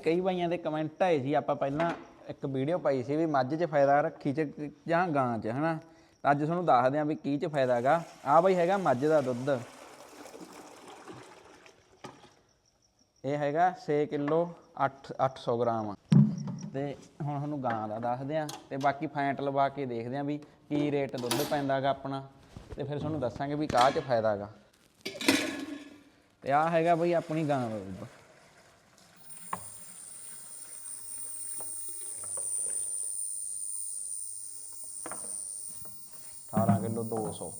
ਕਈ ਭਾਈਆਂ ਦੇ ਕਮੈਂਟ ਆਏ ਸੀ, ਆਪਾਂ ਪਹਿਲਾਂ ਇੱਕ ਵੀਡੀਓ ਪਾਈ ਸੀ ਵੀ ਮੱਝ 'ਚ ਫਾਇਦਾ ਰੱਖੀ 'ਚ ਜਾਂ ਗਾਂ 'ਚ, ਹਨਾ? ਤਾਂ ਅੱਜ ਤੁਹਾਨੂੰ ਦੱਸਦੇ ਆਂ ਵੀ ਕੀ 'ਚ ਫਾਇਦਾ ਹੈਗਾ ਆ ਬਈ ਹੈਗਾ ਮੱਝ ਦਾ ਦੁੱਧ। ਇਹ ਹੈਗਾ 6 ਕਿਲੋ 8 800 ਗ੍ਰਾਮ। ਤੇ ਹੁਣ ਤੁਹਾਨੂੰ ਗਾਂ ਦਾ ਦੱਸਦੇ ਆਂ ਤੇ ਬਾਕੀ ਫੈਂਟ ਲਵਾ ਕੇ ਦੇਖਦੇ ਆਂ ਵੀ ਕੀ ਰੇਟ ਦੁੱਧ ਪੈਂਦਾਗਾ ਆਪਣਾ। ਤੇ ਫਿਰ ਤੁਹਾਨੂੰ ਦੱਸਾਂਗੇ ਵੀ ਕਾਹ 'ਚ ਫਾਇਦਾ ਹੈਗਾ ਤੇ ਆ ਹੈਗਾ ਬਈ ਆਪਣੀ ਗਾਂ ਦਾ ਦੁੱਧ। ਅਠਾਰਾਂ ਕਿਲੋ 200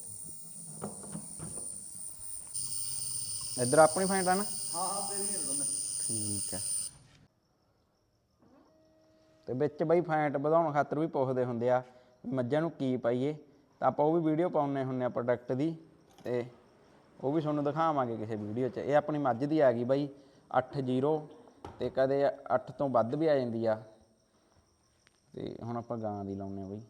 ਇੱਧਰ ਆਪਣੀ ਫੈਂਟ ਆ ਨਾ? ਹਾਂ ਹਾਂ ਤੇਰੀ ਹੈ ਦੋਨੇ। ਠੀਕ ਹੈ। ਤੇ ਵਿੱਚ ਬਈ ਫੈਂਟ ਵਧਾਉਣ ਖਾਤਰ ਵੀ ਪੁੱਛਦੇ ਹੁੰਦੇ ਆ ਮੱਝਾਂ ਨੂੰ ਕੀ ਪਾਈਏ? ਤਾਂ ਆਪਾਂ ਉਹ ਵੀ ਵੀਡੀਓ ਪਾਉਣੇ ਹੁੰਨੇ ਆ ਪ੍ਰੋਡਕਟ ਦੀ ਤੇ ਉਹ ਵੀ ਤੁਹਾਨੂੰ ਦਿਖਾਵਾਂਗੇ ਕਿਸੇ ਵੀਡੀਓ 'ਚ। ਇਹ ਆਪਣੀ ਮੱਝ ਦੀ ਆ ਗਈ ਬਾਈ 80 ਤੇ ਕਦੇ 8 ਤੋਂ ਵੱਧ ਵੀ ਆ ਜਾਂਦੀ ਆ। ਤੇ ਹੁਣ ਆਪਾਂ ਗਾਂ ਦੀ ਲਾਉਨੇ ਆ ਬਈ।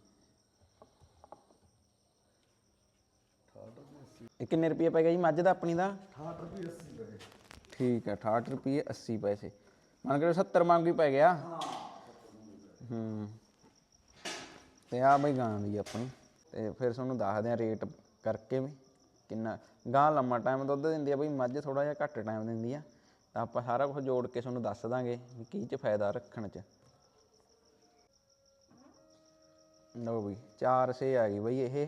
ਇਹ ਕਿੰਨੇ ਰੁਪਏ ਪੈ ਗਿਆ ਜੀ? ਮੱਝ ਦਾ ਆਪਣੀ ਦਾ? 68 ਰੁਪਏ 80 ਰੁਪਏ ਠੀਕ ਹੈ 68 ਰੁਪਏ 80 ਪੈਸੇ। ਮੰਨ ਕੇ 70 ਮੰਗ ਹੀ ਪੈ ਗਿਆ। ਹੂੰ ਤੇ ਆ ਬਈ ਗਾਂ ਦੀ ਆਪਣੀ। ਤੇ ਫਿਰ ਤੁਹਾਨੂੰ ਦੱਸਦੇ ਆ ਰੇਟ ਕਰਕੇ ਵੀ ਕਿੰਨਾ। ਗਾਂ ਲੰਮਾ ਟਾਈਮ ਦੁੱਧ ਦਿੰਦੀ ਆ ਬਈ ਮੱਝ ਥੋੜਾ ਜਿਹਾ ਘੱਟ ਟਾਈਮ ਦਿੰਦੀ ਆ। ਤਾਂ ਆਪਾਂ ਸਾਰਾ ਕੁਝ ਜੋੜ ਕੇ ਤੁਹਾਨੂੰ ਦੱਸ ਦਾਂਗੇ ਵੀ ਕੀ ਚ ਫਾਇਦਾ ਰੱਖਣ ਚ। ਲਓ ਬਈ 4 ਸੇ ਆ ਗਈ ਬਈ ਇਹ।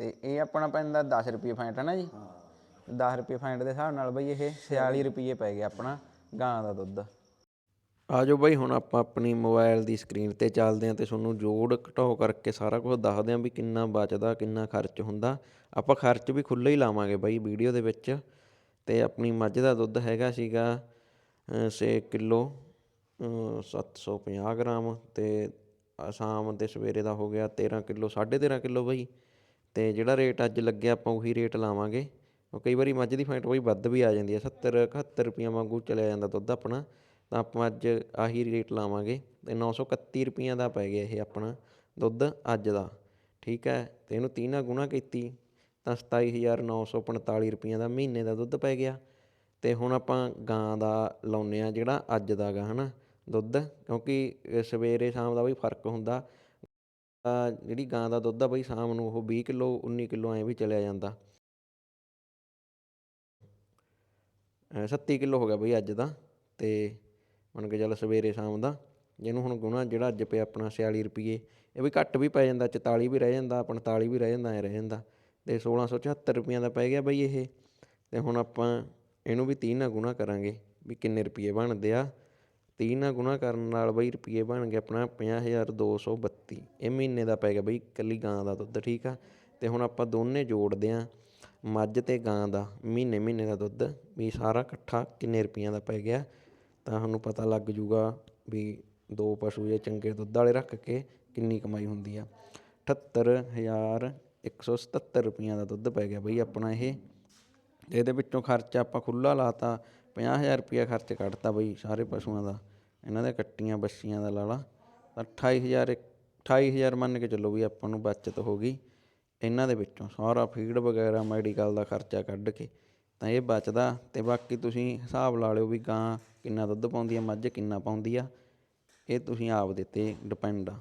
ਤੇ ਇਹ ਆਪਣਾ ਪੈਂਦਾ 10 ਰੁਪਏ ਫੈਂਟ ਹੈ ਨਾ ਜੀ? 10 ਰੁਪਏ ਫੈਂਟ ਦੇ ਹਿਸਾਬ ਨਾਲ ਬਈ ਇਹ 46 ਰੁਪਏ ਪੈ ਗਿਆ ਆਪਣਾ ਗਾਂ ਦਾ ਦੁੱਧ। ਆਜੋ ਬਈ ਹੁਣ ਆਪਾਂ ਆਪਣੀ ਮੋਬਾਈਲ ਦੀ ਸਕਰੀਨ ਤੇ ਚੱਲਦੇ ਆਂ ਤੇ ਤੁਹਾਨੂੰ ਜੋੜ ਘਟਾਓ ਕਰਕੇ ਸਾਰਾ ਕੁਝ ਦੱਸਦੇ ਆਂ ਵੀ ਕਿੰਨਾ ਬਚਦਾ ਕਿੰਨਾ ਖਰਚ ਹੁੰਦਾ। ਆਪਾਂ ਖਰਚ ਵੀ ਖੁੱਲ੍ਹਾ ਹੀ ਲਾਵਾਂਗੇ ਬਾਈ ਵੀਡੀਓ ਦੇ ਵਿੱਚ। ਤੇ ਆਪਣੀ ਮੱਝ ਦਾ ਦੁੱਧ ਹੈਗਾ ਸੀਗਾ 6 ਕਿਲੋ 750 ਗ੍ਰਾਮ ਤੇ ਸ਼ਾਮ ਤੇ ਸਵੇਰੇ ਦਾ ਹੋ ਗਿਆ 13 ਕਿਲੋ 13.5 ਕਿਲੋ ਬਈ। ਅਤੇ ਜਿਹੜਾ ਰੇਟ ਅੱਜ ਲੱਗਿਆ ਆਪਾਂ ਉਹੀ ਰੇਟ ਲਾਵਾਂਗੇ। ਉਹ ਕਈ ਵਾਰੀ ਮੱਝ ਦੀ ਫੈਂਟ ਬਈ ਵੱਧ ਵੀ ਆ ਜਾਂਦੀ ਹੈ। 70 71 ਰੁਪਈਆ ਵਾਂਗੂ ਚਲਿਆ ਜਾਂਦਾ ਦੁੱਧ ਆਪਣਾ। ਤਾਂ ਆਪਾਂ ਅੱਜ ਆਹੀ ਰੇਟ ਲਾਵਾਂਗੇ ਅਤੇ ਨੌ ਸੌ ਇਕੱਤੀ ਰੁਪਈਆਂ ਦਾ ਪੈ ਗਿਆ ਇਹ ਆਪਣਾ ਦੁੱਧ ਅੱਜ ਦਾ। ਠੀਕ ਹੈ ਅਤੇ ਇਹਨੂੰ ਤੀਹ ਨਾਲ ਗੁਣਾ ਕੀਤੀ ਤਾਂ 27945 ਰੁਪਈਆ ਦਾ ਮਹੀਨੇ ਦਾ ਦੁੱਧ ਪੈ ਗਿਆ। ਅਤੇ ਹੁਣ ਆਪਾਂ ਗਾਂ ਦਾ ਲਾਉਂਦੇ ਹਾਂ ਜਿਹੜਾ ਅੱਜ ਦਾ ਗਾ ਹੈ ਨਾ ਦੁੱਧ। ਕਿਉਂਕਿ ਸਵੇਰੇ ਸ਼ਾਮ ਦਾ ਵੀ ਫ਼ਰਕ ਹੁੰਦਾ। ਤਾਂ ਜਿਹੜੀ ਗਾਂ ਦਾ ਦੁੱਧ ਆ ਬਈ ਸ਼ਾਮ ਨੂੰ ਉਹ 20 ਕਿਲੋ 19 ਕਿਲੋ ਐਂ ਵੀ ਚਲਿਆ ਜਾਂਦਾ। ਅ, 37 ਕਿਲੋ ਹੋ ਗਿਆ ਬਈ ਅੱਜ ਦਾ ਤੇ ਮੰਨ ਕੇ ਚੱਲ ਸਵੇਰੇ ਸ਼ਾਮ ਦਾ। ਜਿਹਨੂੰ ਹੁਣ ਗੁਣਾ ਜਿਹੜਾ ਅੱਜ ਪਿਆ ਆਪਣਾ 46 ਰੁਪਏ ਇਹ ਵੀ ਘੱਟ ਵੀ ਪੈ ਜਾਂਦਾ 44 ਵੀ ਰਹਿ ਜਾਂਦਾ 45 ਵੀ ਰਹਿ ਜਾਂਦਾ ਐ ਰਹਿ ਜਾਂਦਾ। ਤੇ 1674 ਰੁਪਈਆਂ ਦਾ ਪੈ ਗਿਆ ਬਈ ਇਹ। ਤੇ ਹੁਣ ਆਪਾਂ ਇਹਨੂੰ ਵੀ 30 ਨਾਲ ਗੁਣਾ ਕਰਾਂਗੇ ਵੀ ਕਿੰਨੇ ਰੁਪਏ ਬਣਦੇ ਆ। ਤੀਹ ਨਾਲ ਗੁਣਾ ਕਰਨ ਨਾਲ ਬਈ ਰੁਪਈਏ ਬਣ ਗਏ ਆਪਣਾ 50232 ਇਹ ਮਹੀਨੇ ਦਾ ਪੈ ਗਿਆ ਬਈ ਇਕੱਲੀ ਗਾਂ ਦਾ ਦੁੱਧ, ਠੀਕ ਆ? ਅਤੇ ਹੁਣ ਆਪਾਂ ਦੋਨੇ ਜੋੜਦੇ ਹਾਂ ਮੱਝ ਅਤੇ ਗਾਂ ਦਾ, ਮਹੀਨੇ ਮਹੀਨੇ ਦਾ ਦੁੱਧ, ਵੀ ਸਾਰਾ ਇਕੱਠਾ ਕਿੰਨੇ ਰੁਪਈਆਂ ਦਾ ਪੈ ਗਿਆ? ਤਾਂ ਤੁਹਾਨੂੰ ਪਤਾ ਲੱਗ ਜੂਗਾ ਵੀ ਦੋ ਪਸ਼ੂ ਜੇ ਚੰਗੇ ਦੁੱਧ ਵਾਲੇ ਰੱਖ ਕੇ ਕਿੰਨੀ ਕਮਾਈ ਹੁੰਦੀ ਆ। 78177 ਰੁਪਈਆਂ ਦਾ ਦੁੱਧ ਪੈ ਗਿਆ ਬਈ ਆਪਣਾ ਇਹ। ਇਹਦੇ ਵਿੱਚੋਂ ਖਰਚਾ ਆਪਾਂ ਖੁੱਲਾ ਲਾਤਾ 50000 ਰੁਪਇਆ ਖਰਚ ਕੱਢਤਾ ਬਈ ਸਾਰੇ ਪਸ਼ੂਆਂ ਦਾ। ਇਹਨਾਂ ਦੇ ਕੱਟੀਆਂ, ਬੱਛੀਆਂ ਦਾ ਲਾ ਲਾ ਤਾਂ 28000 28000 ਮੰਨ ਕੇ ਚੱਲੋ ਵੀ ਆਪਾਂ ਨੂੰ ਬਚਤ ਹੋ ਗਈ। ਇਹਨਾਂ ਦੇ ਵਿੱਚੋਂ ਸਾਰਾ ਫੀਡ ਵਗੈਰਾ ਮੈਡੀਕਲ ਦਾ ਖਰਚਾ ਕੱਢ ਕੇ ਤਾਂ ਇਹ ਬਚਦਾ। ਤੇ ਬਾਕੀ ਤੁਸੀਂ ਹਿਸਾਬ ਲਾ ਲਿਓ ਵੀ ਗਾਂ ਕਿੰਨਾ ਦੁੱਧ ਪਾਉਂਦੀ ਆ, ਮੱਝ ਕਿੰਨਾ ਪਾਉਂਦੀ ਆ। ਇਹ ਤੁਸੀਂ ਆਪ ਦੇ ਤੇ ਡਿਪੈਂਡ ਆ।